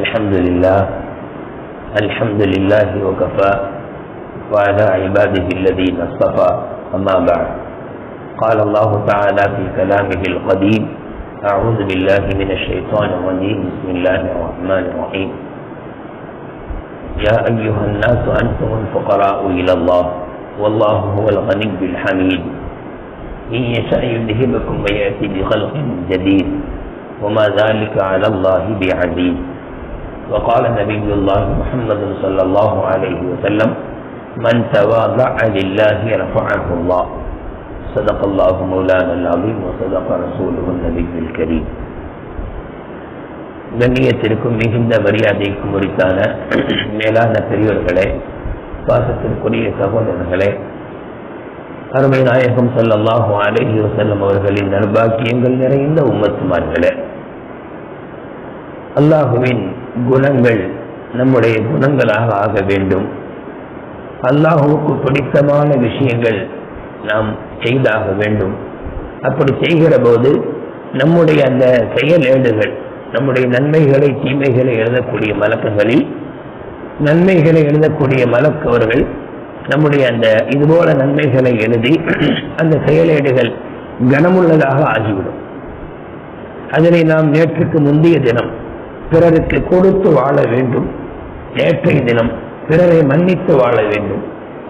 الحمد لله الحمد لله وكفى وعلى عباده الذين اصطفى أما بعد. قال الله تعالى في كلامه القديم أعوذ بالله من الشيطان الرجيم بسم الله الرحمن الرحيم. يا أيها الناس أنتم الفقراء إلى الله والله هو الغني الحميد. إن يشاء يذهبكم ويأتي بخلق جديد. وما ذلك على الله بعزيز وقال نبي الله محمد صلى الله عليه وسلم من تواضع لله رفعه الله صدق الله مولانا العظيم وصدق رسوله النبي الكريم கண்ணியத்திற்கும் மிகுந்த மரியாதைக்கும் உரித்தான மேலான பெரியவர்களே பாசத்திற்குரிய சகோதரர்களே அருமை நாயகம் சொல்லல்லாஹு அலைஹி வசல்லம் அவர்களின் நர்பாக்கியங்கள் நிறைந்த உம்மத்துமார்களே. அல்லாஹுவின் குணங்கள் நம்முடைய குணங்களாக ஆக வேண்டும். அல்லாஹுவுக்கு பிடித்தமான விஷயங்கள் நாம் செய்தாக வேண்டும். அப்படி செய்கிற போது நம்முடைய அந்த செயலேடுகள் நம்முடைய நன்மைகளை தீமைகளை எழுதக்கூடிய மலக்குகளில் நன்மைகளை எழுதக்கூடிய மலக்கவர்கள் நம்முடைய அந்த இதுபோல நன்மைகளை எழுதி அந்த செயலேடுகள் கனமுள்ளதாக ஆகிவிடும். அதனை நாம் நேற்றுக்கு முந்தைய தினம் பிறருக்கு கொடுத்து வாழ வேண்டும். நேற்றைய தினம் பிறரை மன்னித்து வாழ வேண்டும்.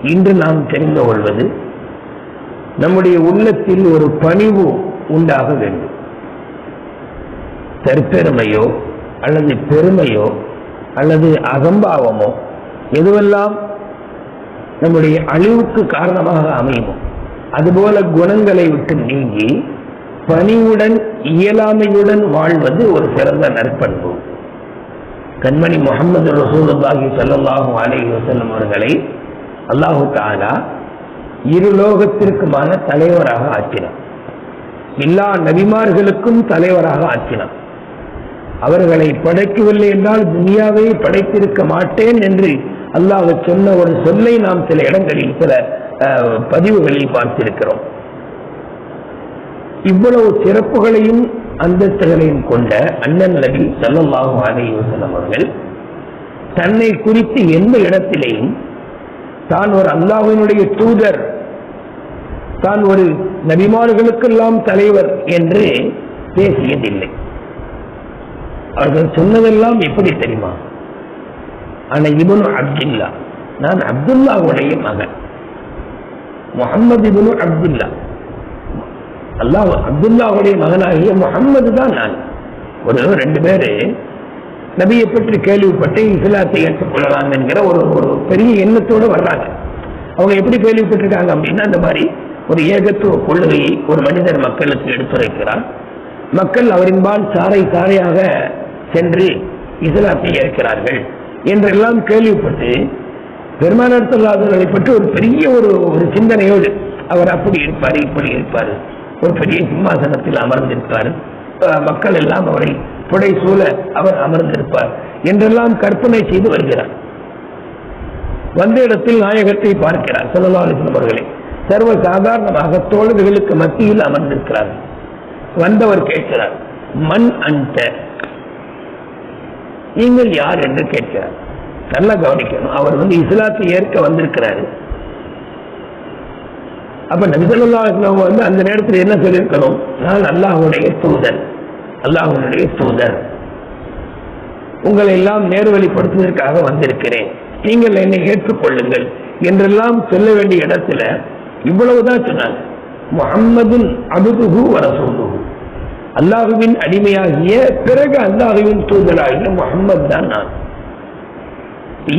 இன்று நாம் தெரிந்து கொள்வது நம்முடைய உள்ளத்தில் ஒரு பணிவு உண்டாக வேண்டும். தற்பெருமையோ அல்லது பெருமையோ அல்லது அகம்பாவமோ எதுவெல்லாம் நம்முடைய அழிவுக்கு காரணமாக அமையும். அதுபோல குணங்களை விட்டு நீங்கி பணிவுடன் இயலாமையுடன் வாழ்வது ஒரு சிறந்த நற்பண்பு. கண்மணி முகமது ரசூலுல்லாஹி சல்லாஹூ அலைஹி வசல்லம் அவர்களை அல்லாஹு தாலா இரு லோகத்திற்குமான தலைவராக ஆக்கினார் எல்லா நபிமார்களுக்கும் தலைவராக ஆக்கினார் அவர்களை படைக்கவில்லை என்றால் துனியாவை படைத்திருக்க மாட்டேன் என்று அல்லாஹ் சொன்ன ஒரு சொல்லை நாம் சில இடங்களில் சில பதிவுகளில் பார்த்திருக்கிறோம். இவ்வளவு சிறப்புகளையும் அந்தஸ்துகளையும் கொண்ட அண்ணன் நபி சல்லாஹூ அலி அவர்கள் தன்னை குறித்து எந்த இடத்திலேயும் தான் ஒரு அல்லாஹினுடைய தூதர் தான் ஒரு நபிமார்களுக்கெல்லாம் தலைவர் என்று பேசியதில்லை. அவர்கள் சொன்னதெல்லாம் எப்படி தெரியுமா? ஆனா இவனு அப்துல்லா. நான் அப்துல்லாவுடைய மகன். முகம்மது இவனு அப்துல்லா. அல்லாஹ் அப்துல்லாவுடைய மகனாகிய முகம்மது தான் நான். ஒரு ரெண்டு பேரு நபியை பற்றி கேள்விப்பட்டு இஸ்லாத்தை ஏற்றுக்கொள்ளலாம் என்கிற ஒரு ஒரு பெரிய எண்ணத்தோடு வர்றாங்க. அவங்க எப்படி கேள்விப்பட்டிருக்காங்க அப்படின்னா இந்த மாதிரி ஒரு ஏகத்துவ கொள்கையை ஒரு மனிதர் மக்களுக்கு எடுத்துரைக்கிறார். மக்கள் அவரின்பால் சாறை சாறையாக சென்று இஸ்லாத்தை ஏற்கிறார்கள். என்றெல்லாம் கேள்விப்பட்டு பெருமானார் பற்றி ஒரு பெரிய ஒரு ஒரு சிந்தனையோடு அவர் அப்படி இருப்பார் இப்படி இருப்பார். ஒரு பெரிய சிம்மாசனத்தில் அமர்ந்திருப்பார். மக்கள் எல்லாம் அவரை புடை சூழ அவர் அமர்ந்திருப்பார் என்றெல்லாம் கற்பனை செய்து வருகிறார். வந்த இடத்தில் நாயகத்தை பார்க்கிறார் சொல்லலாலிசன் அவர்களை. சர்வ சாதாரணமாக தோழர்களுக்கு மத்தியில் அமர்ந்திருக்கிறார். வந்தவர் கேட்கிறார் மண் அந்த நீங்கள் யார் என்று கேட்கிறார். நல்லா கவனிக்கணும். அவர் வந்து இஸ்லாத்தை ஏற்க வந்திருக்கிறாரு. அப்ப நபிசல்லா வந்து அந்த நேரத்தில் என்ன சொல்லியிருக்கணும்? நான் அல்லாஹுடைய தூதர். அல்லாஹுடைய தூதர். உங்களை எல்லாம் நேர்வழிப்படுத்துவதற்காக வந்திருக்கிறேன். நீங்கள் என்னை ஏற்றுக்கொள்ளுங்கள் என்றெல்லாம் சொல்ல வேண்டிய இடத்துல இவ்வளவுதான் சொன்னாங்க. முகம்மதுன் அபுதுகு வரசூலுகு அல்லாஹுவின் அடிமையாகிய பிறகு அல்லாஹுவின் தூதராகிய முகம்மது தான் நான்.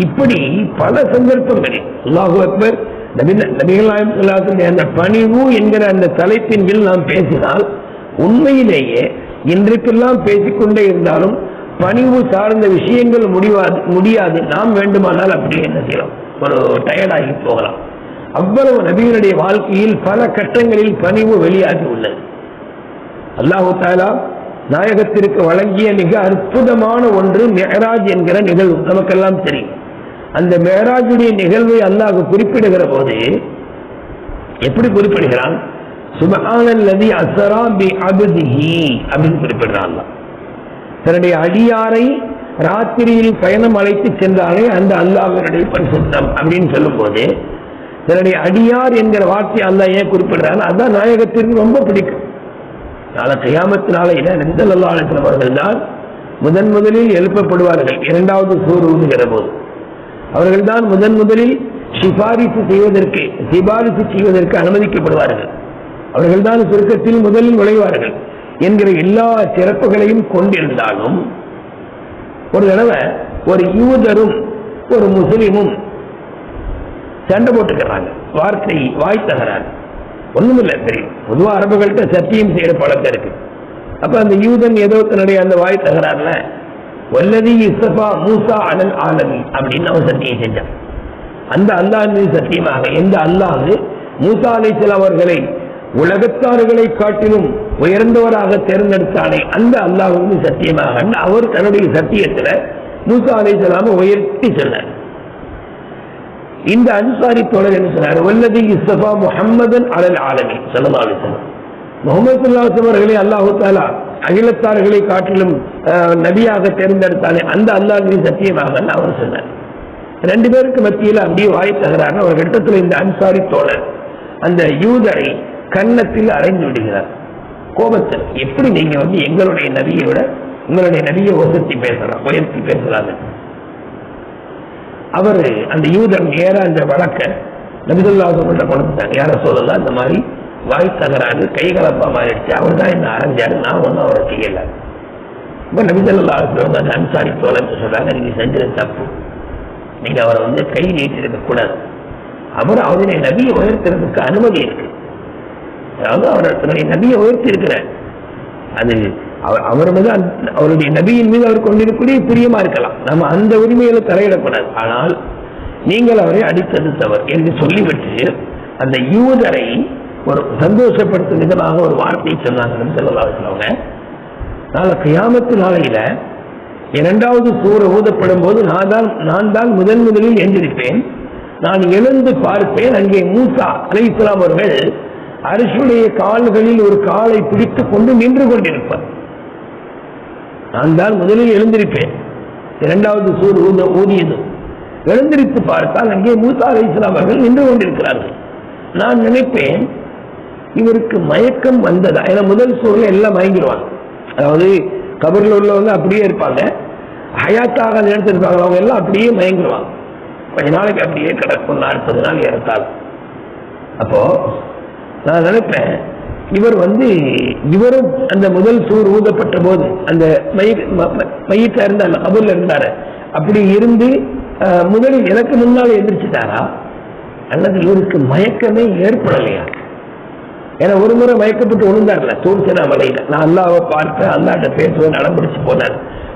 இப்படி பல சந்தர்ப்பங்களில் அல்லாஹு அக்பர் நபிகளாயம் அந்த பணிவு என்கிற அந்த தலைப்பின் கீழ் நாம் பேசினால் உண்மையிலேயே இன்றைக்கெல்லாம் பேசிக்கொண்டே இருந்தாலும் பணிவு சார்ந்த விஷயங்கள் முடிவாது முடியாது. நாம் வேண்டுமானால் அப்படியே என்ன செய்யலாம்? ஒரு டயர்டாகி போகலாம். அவ்வளவு நபிகளுடைய வாழ்க்கையில் பல கட்டங்களில் பணிவு வெளியாகி உள்ளது. அல்லாஹு தாலா நாயகத்திற்கு வழங்கிய மிக அற்புதமான ஒன்று மெஹராஜ் என்கிற நிகழ்வு. நமக்கெல்லாம் தெரியும். அந்த மெஹராஜுடைய நிகழ்வை அல்லாஹ் குறிப்பிடுகிற போது எப்படி குறிப்பிடுகிறான்? சுபஹானல்லதி அசரா பி அப்திஹி அப்படின்னு குறிப்பிடுறான் தன்னுடைய அடியாரை ராத்திரியில் பயணம் அழைத்து சென்றாலே அந்த அல்லாஹருடைய பரிசுத்தம் அப்படின்னு சொல்லும்போது தன்னுடைய அடியார் என்கிற வார்த்தை அல்லாஹ் ஏன் குறிப்பிடுறாங்க அதான் நாயகத்திற்கு ரொம்ப பிடிக்கும். நாளை கையாமத்து நாளையில நெந்தல் அல்லா அவர்கள் தான் முதன் முதலில் எழுப்பப்படுவார்கள். இரண்டாவது சூர் ஊதுகிற போது அவர்கள்தான் முதன் முதலில் சிபாரிசு செய்வதற்கு சிபாரிசு செய்வதற்கு அனுமதிக்கப்படுவார்கள். அவர்கள்தான் சுருக்கத்தில் முதலில் நுழைவார்கள் என்கிற எல்லா சிறப்புகளையும் கொண்டிருந்தாலும் ஒரு தடவை ஒரு யூதரும் ஒரு முஸ்லிமும் சண்டை போட்டுக்கிறாங்க. வார்த்தை வாய் தகராறு. ஒண்ணுமில்ல தெரியும். பொதுவா அரபுகள்கிட்ட சத்தியம் செய்யற பழக்கம் இருக்கு. அப்ப அந்த யூதன் ஏதோ தன்னுடைய அந்த வாய் தகராறுல வல்லதி இஸ்தபா மூசா அனல் ஆலமி அப்படின்னு அவன் சத்தியம் செஞ்சான். அந்த அல்லாஹ் சத்தியமாக எந்த அல்லாஹ் மூசா அலைச்சல் அவர்களை உலகத்தார்களை காட்டிலும் உயர்ந்தவராக தேர்ந்தெடுத்தானே அந்த அல்லாஹ் சத்தியமாக அவர் தன்னுடைய சத்தியத்துல மூசா அலைசலாம உயர்த்தி சொன்னார் இந்த அன்சாரி தோழர் என்ன சொன்னார்? வல்லதி இஸ்தபா முஹம்மதன் அலல் ஆலமி சல்லா அலிசல்லாம் முகமது சுல்லாஸ் அவர்களை அல்லாஹு தாலா அகிலத்தார்களை காட்டிலும் நபியாக தேர்ந்தெடுத்தானே அந்த அல்லாஹின் சத்தியமாக அவர் சொன்னார். ரெண்டு பேருக்கு மத்தியில் அப்படியே வாய் தகராறு. ஒரு கட்டத்தில் இந்த அன்சாரி தோழர் அந்த யூதரை கன்னத்தில் அரைந்து விடுகிறார். கோபத்தில் எப்படி நீங்க வந்து எங்களுடைய நபியை விட உங்களுடைய நபியை உசத்தி பேசலாம் உயர்த்தி பேசலாம் அவர் அந்த யூதர் ஏற அந்த வழக்க நபிதுல்லா சொல்ற கொடுத்தாங்க யார சொல்லலாம் இந்த மாதிரி வாய் தகராறு கைகலப்பா மாறிடுச்சு. அவர் தான் என்ன அரைஞ்சாரு? நான் ஒன்றும் அவரை செய்யல இப்ப நபிதுல்லா சொல்லுவாங்க அந்த அன்சாரி தோழர் சொல்றாங்க நீங்க செஞ்சது தப்பு. நீங்க அவரை வந்து கை நீட்டிருக்க கூடாது. அவர் அவருடைய நபியை உயர்த்துறதுக்கு அனுமதி இருக்கு. அதாவது அவர் தன்னுடைய நபியை உயர்த்தி இருக்கிறார் அது அவர் அவர் மீது அவருடைய நபியின் மீது அவர் கொண்டிருக்கக்கூடிய பிரியமா இருக்கலாம். நம்ம அந்த உரிமையில தலையிடக்கூடாது. ஆனால் நீங்கள் அவரை அடித்தது தவறு என்று சொல்லிவிட்டு அந்த யூதரை ஒரு சந்தோஷப்படுத்தும் விதமாக ஒரு வார்த்தை சொன்னாங்க சொல்லலாம் நாளை கியாமத்து நாளையில இரண்டாவது சூற ஊதப்படும் போது நான் தான் நான் தான் முதன் முதலில் எந்திருப்பேன். நான் எழுந்து பார்ப்பேன். அங்கே மூசா அலை இஸ்லாம் அவர்கள் அரசுடைய கால்களில் ஒரு காலை பிடித்துக் கொண்டு நின்று கொண்டிருப்பார். நான் தான் முதலில் எழுந்திருப்பேன். இரண்டாவது சூர் ஊத ஊதியது. எழுந்திருத்து பார்த்தால் அங்கே மூசா அலை இஸ்லாம் அவர்கள் நின்று கொண்டிருக்கிறார்கள். நான் நினைப்பேன் இவருக்கு மயக்கம் வந்ததா? ஏன்னா முதல் சூரில் எல்லாம் மயங்கிடுவாங்க. அதாவது கபரில் உள்ளவங்க அப்படியே இருப்பாங்க. ஹயாத்தாக நினைத்திருப்பாங்க. அவங்க எல்லாம் அப்படியே மயங்கிடுவாங்க. கொஞ்ச நாளைக்கு அப்படியே கிடக்கும். நாற்பது நாள் ஏறத்தால் அப்போ நான் நினைப்பேன் இவர் வந்து இவரும் அந்த முதல் சூர் ஊதப்பட்ட போது அந்த மையத்தில் இருந்தார் அந்த கபூர்ல இருந்தாரு. அப்படி இருந்து அஹ், முதலில் எனக்கு முன்னால் எந்திரிச்சிட்டாரா? அல்லது இவருக்கு மயக்கமே ஏற்படலையா? ஏன்னா ஒரு முறை மயக்கப்பட்டு விழுந்தார்ல தூர்சனா மலையில நான் அல்லாவை பார்த்தேன் அல்லாட்ட பேசுவேன் நடம்பிடிச்சு போனார்.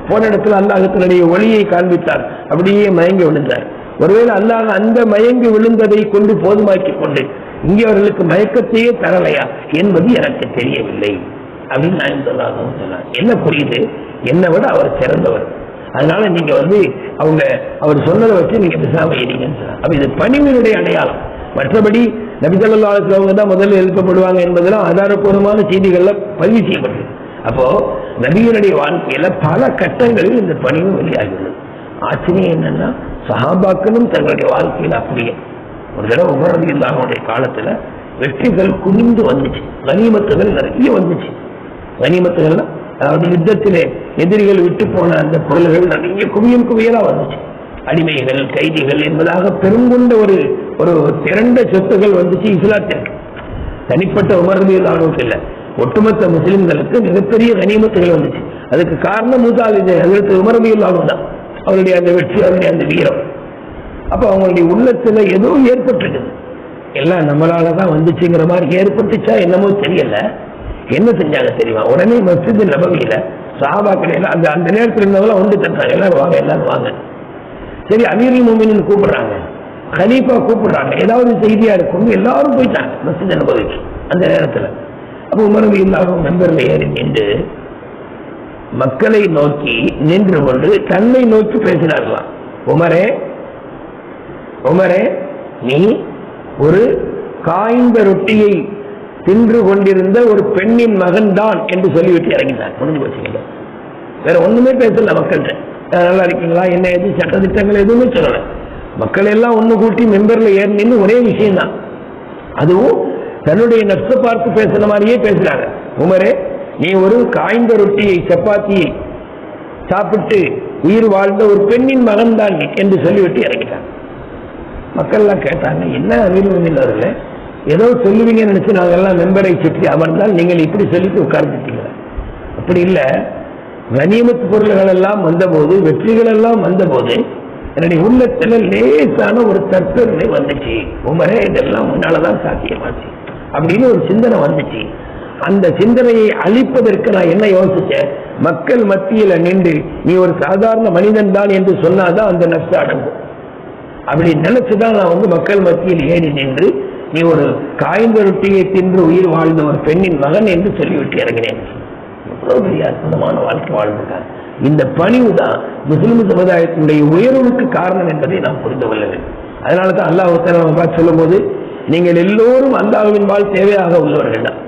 போன இடத்துல அல்லாஹத்தினுடைய ஒளியை காண்பித்தார். அப்படியே மயங்கி விழுந்தார். ஒருவேளை அல்லாஹ் அந்த மயங்கி விழுந்ததை கொண்டு போதுமாக்கி கொண்டு இங்கே அவர்களுக்கு மயக்கத்தையே தரலையா என்பது எனக்கு தெரியவில்லை. அப்படின்னு நான் சொல்லாதான் சொன்னார். என்ன புரியுது? என்னை விட அவர் சிறந்தவர். அதனால நீங்க வந்து அவங்க அவர் சொன்னதை வச்சு நீங்க பேசாம இருங்கன்னு சொன்னார். அப்ப இது பணிவினுடைய அடையாளம். மற்றபடி நபிசல்லாத்துல அவங்க தான் முதல்ல எழுப்பப்படுவாங்க என்பதெல்லாம் ஆதாரப்பூர்வமான செய்திகள்ல பதிவு செய்யப்பட்டது. அப்போ நபிகளுடைய வாழ்க்கையில பல கட்டங்களில் இந்த பணிவு வெளியாகிறது ஆச்சரியம் என்னன்னா சஹாபாக்களும் தங்களுடைய வாழ்க்கையில் அப்படியே ஒரு தடவை உமரதி இல்லாமடைய காலத்துல வெற்றிகள் குனிந்து வந்துச்சு. கனிமத்துகள் நிறைய வந்துச்சு. கனிமத்துகள்னா அதாவது யுத்தத்திலே எதிரிகள் விட்டு போன அந்த பொருள்கள் நிறைய குவியும் குவியலா வந்துச்சு. அடிமைகள் கைதிகள் என்பதாக பெருங்கொண்ட ஒரு ஒரு திரண்ட சொத்துகள் வந்துச்சு இஸ்லாத்திற்கு. தனிப்பட்ட உமர்வியலாளர்களுக்கு இல்லை ஒட்டுமொத்த முஸ்லிம்களுக்கு மிகப்பெரிய கனிமத்துகள் வந்துச்சு. அதுக்கு காரணம் மூசாலிஜை அதற்கு உமர்வியலாளர் தான். அவருடைய அந்த வெற்றி அவருடைய அந்த வீரம். அப்ப அவங்களுடைய உள்ளத்துல ஏதோ ஏற்பட்டிருக்குது. எல்லாம் நம்மளால தான் வந்துச்சுங்கிற மாதிரி ஏற்பட்டுச்சா என்னமோ தெரியல. என்ன செஞ்சாங்க தெரியுமா? உடனே மஸ்ஜித் நபவியில சாபாக்கள் எல்லாம் அந்த அந்த நேரத்தில் இருந்தவங்களாம் ஒன்று தட்டாங்க. எல்லாரும் வாங்க எல்லாரும் வாங்க. சரி அமீர் மூமின்னு கூப்பிடுறாங்க. கலீஃபா கூப்பிடுறாங்க. ஏதாவது செய்தியா இருக்கும்? எல்லாரும் போயிட்டாங்க மஸ்ஜித் நபவிக்கு அந்த நேரத்துல. அப்போ உமரவி இல்லாத மெம்பர்ல ஏறி நின்று மக்களை நோக்கி நின்று கொண்டு தன்னை நோக்கி பேசினார்களாம். உமரே உமரே நீ ஒரு காய்ந்த ரொட்டியை தின்று கொண்டிருந்த ஒரு பெண்ணின் மகன் தான் என்று சொல்லிவிட்டு இறங்கினார். முடிஞ்சு வச்சுக்கல வேற ஒண்ணுமே பேசல மக்கள்கிட்ட. நல்லா இருக்கீங்களா? என்ன எது சட்டத்திட்டங்கள் எதுவுமே சொல்லல. மக்கள் எல்லாம் ஒண்ணு கூட்டி மெம்பர்ல ஏறினு ஒரே விஷயம் தான் அதுவும் தன்னுடைய நட்பை பார்த்து பேசுன மாதிரியே பேசுறாங்க. உமரே நீ ஒரு காய்ந்த ரொட்டியை சப்பாத்தியை சாப்பிட்டு உயிர் வாழ்ந்த ஒரு பெண்ணின் மகன் தான் என்று சொல்லிவிட்டு இறங்கிட்டாங்க மக்கள் எல்லாம் கேட்டாங்க என்ன அமீர் ஏதோ சொல்லுவீங்கன்னு நினைச்சு நாங்க எல்லாம் மெம்பரை சுற்றி அமர்ந்தால் நீங்கள் இப்படி சொல்லிட்டு உட்கார்ந்துட்டீங்க. அப்படி இல்லை. கனிமத்து பொருள்கள் எல்லாம் வந்தபோது வெற்றிகள் எல்லாம் வந்தபோது என்னுடைய உள்ளத்துல லேசான ஒரு தற்பெருமை வந்துச்சு. உமரே இதெல்லாம் முன்னாலதான் சாத்தியமாச்சு. அப்படின்னு ஒரு சிந்தனை வந்துச்சு. அந்த சிந்தனையை அழிப்பதற்கு நான் என்ன யோசிச்சேன்? மக்கள் மத்தியில நின்று நீ ஒரு சாதாரண மனிதன் தான் என்று சொன்னாதான் அந்த நஷ்டம் அடங்கும். அப்படி நினைச்சுதான் நான் வந்து மக்கள் மத்தியில் ஏறி நின்று நீ ஒரு காய்ந்த ரொட்டியை தின்று உயிர் வாழ்ந்த ஒரு பெண்ணின் மகன் என்று சொல்லிவிட்டு இறங்கினேன். எவ்வளவு பெரிய அற்புதமான வாழ்க்கை வாழ்ந்திருக்காங்க இந்த பணிவு தான் முஸ்லிம் சமுதாயத்தினுடைய உயர்வுக்கு காரணம் என்பதை நாம் புரிந்து கொள்ள வேண்டும். அதனால தான் அல்லாஹ் உத்தரவா சொல்லும் போது நீங்கள் எல்லோரும் அல்லாஹுவின் வாழ் தேவையாக உள்ளவர்கள் தான்.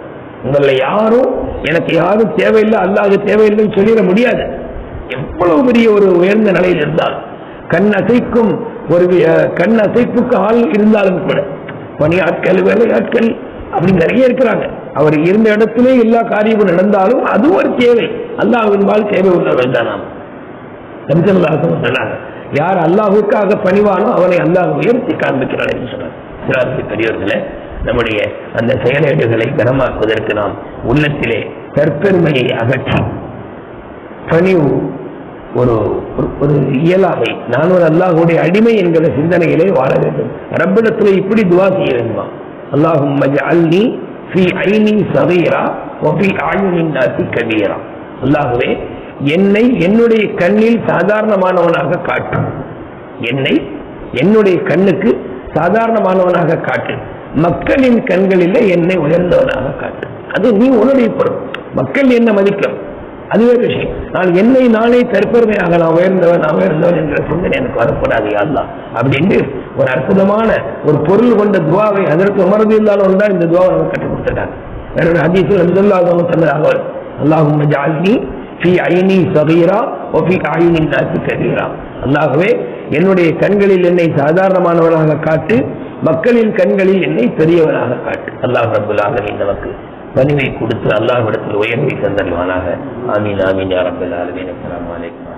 உங்கள யாரும் எனக்கு யாரும் தேவையில்லை அல்லாஹ் தேவையில்லைன்னு சொல்லிட முடியாது. எவ்வளவு பெரிய ஒரு உயர்ந்த நிலையில் இருந்தாலும். கண் அசைக்கும் ஒரு கண் அசைப்புக்கு ஆள் இருந்தாலும் கூட பணியாட்கள் வேலையாட்கள் அப்படி நிறைய இருக்கிறாங்க. அவர் இருந்த இடத்திலே எல்லா காரியமும் நடந்தாலும் அது ஒரு தேவை. அல்லாஹ்வின் தேவை உள்ளவர்கள் தான் நாம். நபிசல்லாசம் சொன்னாங்க யார் அல்லாஹுக்காக பணிவானோ அவனை அல்லாஹ் உயர்த்தி காண்பிக்கிறான் என்று சொன்னார். சிறாருக்கு பெரியவர்களே நம்முடைய அந்த செயலேடுகளை கனமாக்குவதற்கு நாம் உள்ளத்திலே தற்பெருமையை அகற்றி பணிவு ஒரு ஒரு- ஒரு இயலாமை. நான் ஒரு அல்லாஹுடைய அடிமை என்கிற சிந்தனையிலே வாழ வேண்டும். ரப்பிடத்தில் இப்படி துவா செய்ய வேண்டுமா அல்லாஹும் அல்னி ஃபி ஐனி சகீரா ஒபி ஆயுனின் நாசி கபீரா. அல்லாஹுவே என்னை என்னுடைய கண்ணில் சாதாரணமானவனாக காட்டு. என்னை என்னுடைய கண்ணுக்கு சாதாரணமானவனாக காட்டு. மக்களின் கண்களில் என்னை உயர்ந்தவனாக காட்டு. அது நீ உன்னுடைய மக்கள் என்ன மதிக்கும்? அதுவே விஷயம். நான் என்னை நானே தற்பெருமையாக நான் உயர்ந்தவன் நான் உயர்ந்தவன் என்ற சிந்தனை எனக்கு வரக்கூடாது யாருலாம் அப்படின்னு ஒரு அற்புதமான ஒரு பொருள் கொண்ட துவாவை அதற்கு உமர்ந்து இருந்தாலும் தான் இந்த துவாவை நமக்கு கற்றுக் கொடுத்துட்டாங்க வேற ஹதீஸில் அல்லாஹ் சொன்னதாக அல்லாஹும் ஜால்னி ஃபி ஐனி சகீரா ஒஃபி ஆயினின் நாசி கபீரா அல்லாகவே என்னுடைய கண்களில் என்னை சாதாரணமானவனாக காட்டு மக்களின் கண்களில் என்னை பெரியவனாக காட்டு. அல்லாஹ் ரபுல் நமக்கு பணிவை கொடுத்து அல்லாஹ்விடத்தில் உயர்வை தந்தல்வானாக ஆமீன் ஆமீன் யா ஆலமீன். அஸ்ஸலாமு வலைக்கம்